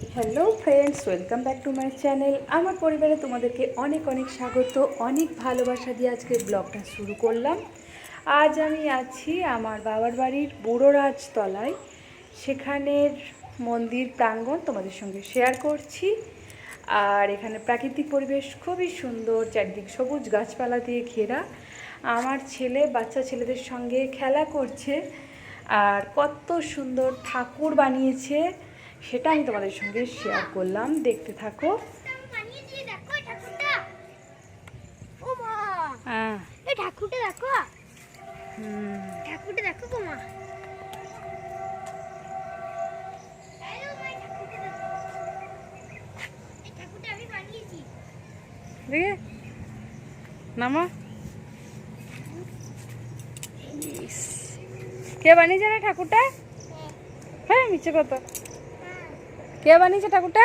Hello friends welcome back to my channel আমার পরিবারে তোমাদেরকে অনেক অনেক স্বাগত, অনেক ভালোবাসা দিয়ে আজকে ব্লগটা শুরু করলাম। আজ আমি আছি আমার বাবার বাড়ির বুড়ো রাজতলায়। সেখানের মন্দির প্রাঙ্গণ তোমাদের সঙ্গে শেয়ার করছি। আর এখানে প্রাকৃতিক পরিবেশ খুবই সুন্দর, চারিদিক সবুজ গাছপালা দিয়ে ঘেরা। আমার ছেলে, বাচ্চা ছেলেদের সঙ্গে খেলা করছে। আর কত সুন্দর ঠাকুর বানিয়েছে। সেটা আমি তোমাদের সঙ্গে শেয়ার করলাম। দেখতে থাকো। ঠাকুরটা হ্যাঁ। দেখো? ঠাকুরটা দেখো দেখো। নামা কে বানিয়েছে রে ঠাকুরটা? হ্যাঁ মিছে কথা। কে বানিয়েছে ঠাকুরটা?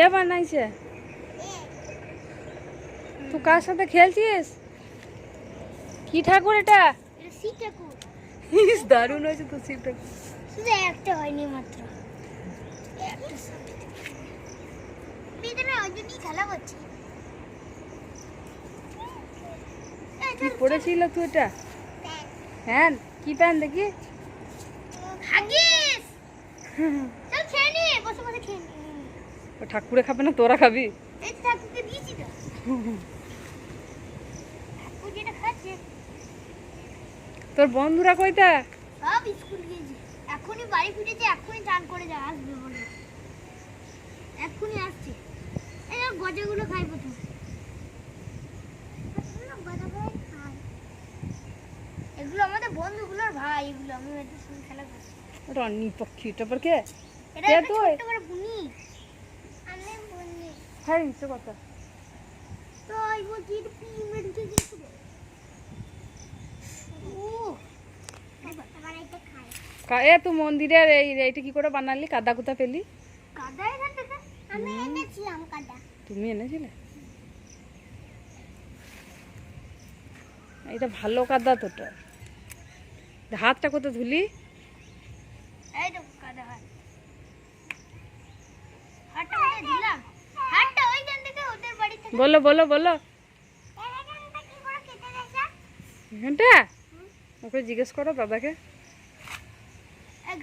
এ বানাইছে। তুই কার সাথে খেলছিস? কি ঠাকুর এটা? দারুণ হয়েছে তো শিব ঠাকুর। একটা হয়নি মাত্র কি পড়েছিল তুই এটা? হ্যাঁ কি প্যান দেখি? হাগিস চল খেয়ে নি বসে বসে খেয়ে নি। ঠাকুরে খাবে না তোরা খাবি? এই ঠাকুরকে দিয়েছি তো। ঠাকুর যেটা খাচ্ছে। তোর বন্ধুরা কইতা সব স্কুল গিয়েছে। এখনই বাড়ি ফিরেছে এখনই চান করে যা আসবে বলে। এখনই আসছে। এই গজাগুলো খাই প্রথম। এগুলো আমাদের বন্ধুগুলোর ভাই এগুলো আমি সঙ্গে খেলা করছি। রনি পক্ষী কে? এটা কে একটা তুই? করে বুনি। আমি বুনি। হ্যাঁ মিছে কথা। তো এই বলছি এটা পি মেডিকে গেছিল ও এটা খাই কা- এ তুই মন্দিরের এই এইটা কি করে বানালি? কাদা কুদা পেলি? কাদা এখান থেকে আমি এনেছিলাম কাদা। তুমি এনেছিলে? এটা ভালো কাদা তোটা হাতটা কত ধুলি? বলো বলো বলো। এখানটা কি ওকে জিজ্ঞেস করো দাদাকে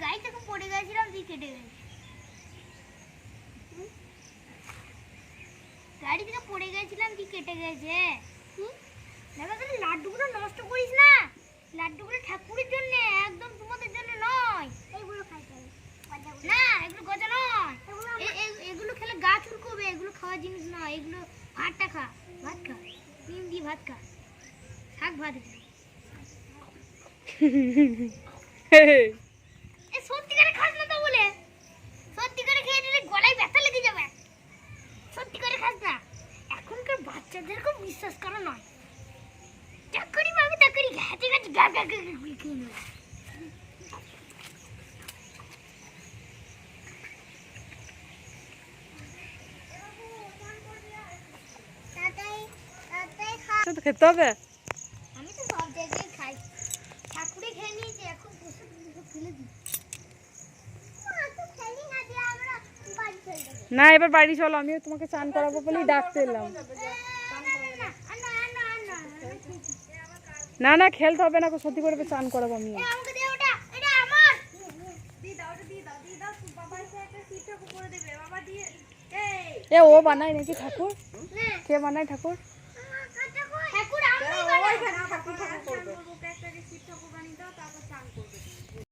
গাড়ি থেকে পড়ে গেছিলাম দিয়ে কেটে গেছে হুম? গাড়ি থেকে পড়ে গেছিলাম দিয়ে কেটে গেছে? দেখো তাহলে লাড্ডুগুলো নষ্ট করিস না? লাড্ডুগুলো ঠাকুরের জন্য একদম তোমাদের জন্য নয়। এইগুলো খাইতে না এগুলো গজা নয়। এগুলো খেলে গা চুলকবে এগুলো খাওয়ার জিনিস নয়। এগুলো ভাতটা খা ভাত খা। ডিম দিয়ে ভাত খা। শাক ভাত সত্যি করে খাস না তো বলে। সত্যি করে খেয়ে নিলে গলায় ব্যথা লেগে যাবে। সত্যি করে খাস না। এখনকার বাচ্চাদেরকে বিশ্বাস করা নয় চাকরি পাবে চাকরি ঘাটে ঘাটে গা গা গা গা করে খেয়ে নেবে তো খেতে হবে আমি তো সব জায়গায় খাই ঠাকুরে খেয়ে নিয়েছি এখন ফেলে দিই না এবার বাড়ি চলো আমি তোমাকে চান করাবো বলেই ডাকতে এলাম না না খেলতে হবে না সত্যি করে চান করাবো আমি এ ও বানায় নাকি ঠাকুর? কে বানায় ঠাকুর? ঠাকুর